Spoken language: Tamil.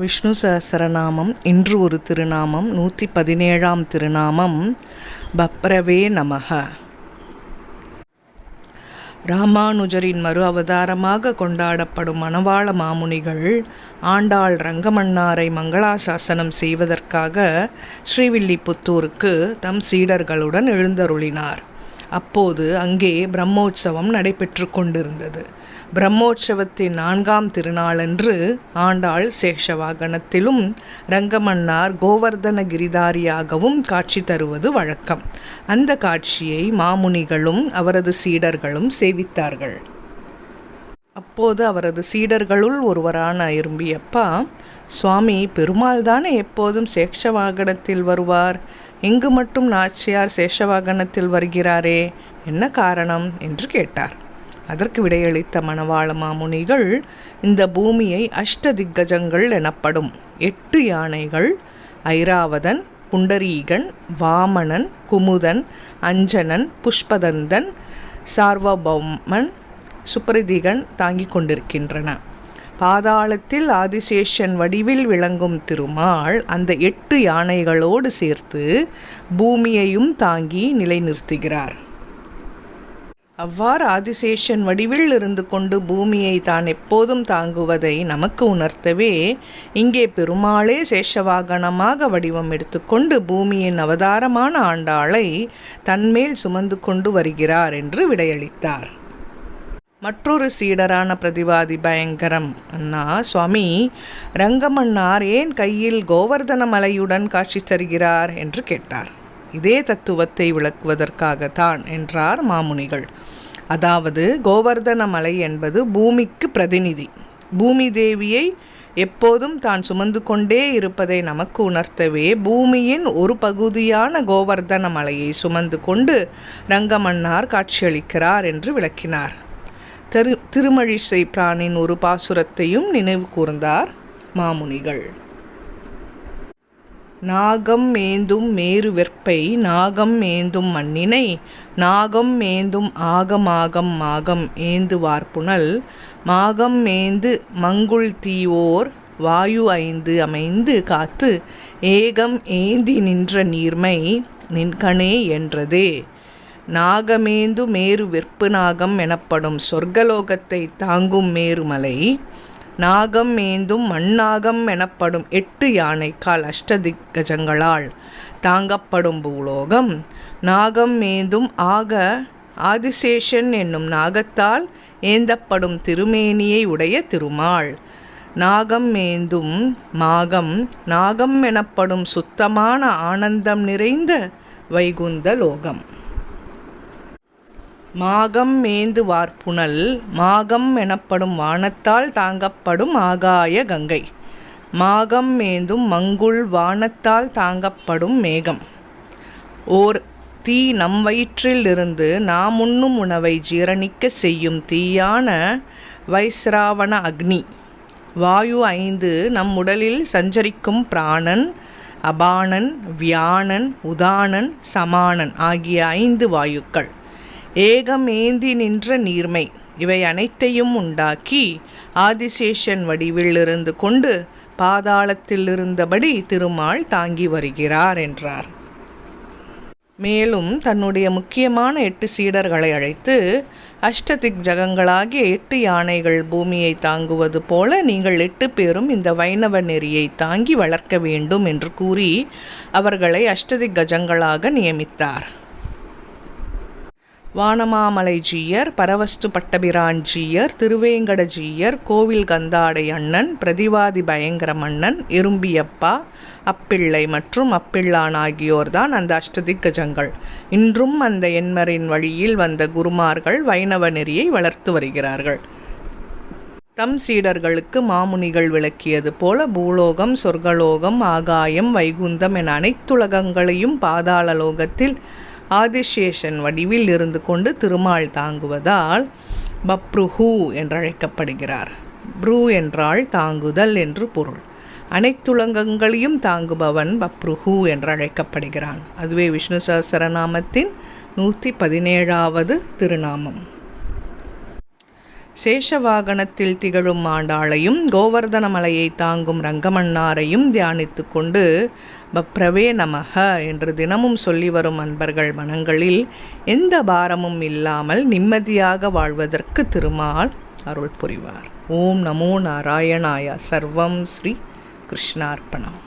விஷ்ணு சஹசரநாமம் இன்று ஒரு திருநாமம் நூற்றி பதினேழாம் திருநாமம் பப்ரவே நமக ராமானுஜரின் மறு அவதாரமாக கொண்டாடப்படும் மணவாள மாமுனிகள் ஆண்டாள் ரங்கமன்னாரை மங்களாசாசனம் செய்வதற்காக ஸ்ரீவில்லிபுத்தூருக்கு தம் சீடர்களுடன் எழுந்தருளினார். அப்போது அங்கே பிரம்மோற்சவம் நடைபெற்று கொண்டிருந்தது. பிரம்மோற்சவத்தின் நான்காம் திருநாளன்று ஆண்டாள் சேஷவாகனத்திலும் ரங்கமன்னார் கோவர்தன கிரிதாரியாகவும் காட்சி தருவது வழக்கம். அந்த காட்சியை மாமுனிகளும் அவரது சீடர்களும் சேவித்தார்கள். அப்போது அவரது சீடர்களுள் ஒருவரான இரும்பியப்பா சுவாமி பெருமாள் தானே எப்போதும் சேஷவாகனத்தில் வருவார்? இங்கு மட்டும் நாச்சியார் சேஷவாகனத்தில் வருகிறாரே என்ன காரணம்? என்று கேட்டார். அதற்கு விடையளித்த மணவாள மாமுனிகள் இந்த பூமியை அஷ்ட திக்கஜங்கள் எனப்படும் எட்டு யானைகள் ஐராவதன் புண்டரீகன் வாமணன் குமுதன் அஞ்சனன் புஷ்பதந்தன் சார்வபௌமன் சுப்ரதிகன் தாங்கிக் கொண்டிருக்கின்றன. பாதாளத்தில் ஆதிசேஷன் வடிவில் விளங்கும் திருமால் அந்த எட்டு யானைகளோடு சேர்த்து பூமியையும் தாங்கி நிலைநிறுத்துகிறார். அவ்வாறு ஆதிசேஷன் வடிவில் இருந்து கொண்டு பூமியை தான் எப்போதும் தாங்குவதை நமக்கு உணர்த்தவே இங்கே பெருமாளே சேஷவாகனமாக வடிவம் எடுத்துக்கொண்டு பூமியின் அவதாரமான ஆண்டாளை தன்மேல் சுமந்து கொண்டு வருகிறார் என்று விடையளித்தார். மற்றொரு சீடரான பிரதிவாதி பயங்கரம். அண்ணா சுவாமி ரங்கமன்னார் ஏன் கையில் கோவர்தன மலையுடன் காட்சி தருகிறார் என்று கேட்டார். இதே தத்துவத்தை விளக்குவதற்காகத்தான் என்றார் மாமுனிகள். அதாவது கோவர்தன மலை என்பது பூமிக்கு பிரதிநிதி. பூமி தேவியை எப்போதும் தான் சுமந்து கொண்டே இருப்பதை நமக்கு உணர்த்தவே பூமியின் ஒரு பகுதியான கோவர்தன மலையை சுமந்து கொண்டு ரங்கமன்னார் காட்சியளிக்கிறார் என்று விளக்கினார். திரு திருமழிசை பிரானின் ஒரு பாசுரத்தையும் நினைவு கூர்ந்தார் மாமுனிகள். நாகம் மேந்தும் மேரு வெற்பை நாகம் மேந்தும் மண்ணினை நாகம் மேந்தும் ஆகமாகம் மாகம் ஏந்து வார்ப்புணல் மாகம் மேந்து மங்குள் தீவோர் வாயு ஐந்து அமைந்து காத்து ஏகம் ஏந்தி நின்ற நீர்மை நின்கணே என்றதே. நாகமேந்து மேரு விற்பு நாகம் எனப்படும் சொர்க்கலோகத்தை தாங்கும் மேருமலை நாகம் மேந்தும் மண்ணாகம் எனப்படும் எட்டு யானைக்கால் அஷ்டதிக்கஜங்களால் தாங்கப்படும் பூலோகம். நாகம் மேந்தும் ஆக ஆதிசேஷன் என்னும் நாகத்தால் ஏந்தப்படும் திருமேனியை உடைய திருமால். நாகம் மேந்தும் மாகம் நாகம் எனப்படும் சுத்தமான ஆனந்தம் நிறைந்த வைகுந்த லோகம். மாகம் மேந்து வார்ப்புணல் மாகம் எனப்படும் வானத்தால் தாங்கப்படும் ஆகாய கங்கை. மாகம் மேந்தும் மங்குள் வானத்தால் தாங்கப்படும் மேகம். ஓர் தீ நம் வயிற்றில் இருந்து நாம் உண்ணும் உணவை ஜீரணிக்க செய்யும் தீயான வைஸ்ராவண அக்னி. வாயு ஐந்து நம் உடலில் சஞ்சரிக்கும் பிராணன் அபானன் வியானன் உதானன் சமானன் ஆகிய ஐந்து வாயுக்கள். ஏகம் ஏந்தி நின்ற நீர்மை இவை அனைத்தையும் உண்டாக்கி ஆதிசேஷன் வடிவில் இருந்து கொண்டு பாதாளத்தில் இருந்தபடி திருமால் தாங்கி வருகிறார் என்றார். மேலும் தன்னுடைய முக்கியமான எட்டு சீடர்களை அழைத்து அஷ்டதிக் ஜகங்களாகிய எட்டு யானைகள் பூமியை தாங்குவது போல நீங்கள் எட்டு பேரும் இந்த வைணவ நெறியை தாங்கி வளர்க்க வேண்டும் என்று கூறி அவர்களை அஷ்டதிக் கஜங்களாக நியமித்தார். வானமாமலை ஜீயர் பரவஸ்து பட்டபிரான் ஜீயர் திருவேங்கட ஜீயர் கோவில் கந்தாடை அண்ணன் பிரதிவாதி பயங்கரமன்னன் இரும்பியப்பா அப்பிள்ளை மற்றும் அப்பிள்ளான் ஆகியோர்தான் அந்த அஷ்டதிக்கஜங்கள். இன்றும் அந்த எண்மரின் வழியில் வந்த குருமார்கள் வைணவ நெறியை வளர்த்து வருகிறார்கள். தம் சீடர்களுக்கு மாமுனிகள் விளக்கியது போல பூலோகம் சொர்க்கலோகம் ஆகாயம் வைகுந்தம் என அனைத்துலகங்களையும் பாதாள லோகத்தில் ஆதிசேஷன் வடிவில் இருந்து கொண்டு திருமால் தாங்குவதால் பப்ருஹு என்றழைக்கப்படுகிறார். ப்ரூ என்றால் தாங்குதல் என்று பொருள். அனைத்துலகங்களையும் தாங்குபவன் பப்ருஹு என்றழைக்கப்படுகிறான். அதுவே விஷ்ணு சஹஸ்ரநாமத்தின் நூற்றி பதினேழாவது திருநாமம். சேஷவாகனத்தில் திகழும் ஆண்டாளையும் கோவர்தன மலையை தாங்கும் ரங்கமன்னாரையும் தியானித்து கொண்டு பப்ரவே நமக என்று தினமும் சொல்லி வரும் அன்பர்கள் மனங்களில் எந்த பாரமும் இல்லாமல் நிம்மதியாக வாழ்வதற்கு திருமால் அருள் புரிவார். ஓம் நமோ நாராயணாயா சர்வம் ஸ்ரீ கிருஷ்ணார்ப்பணம்.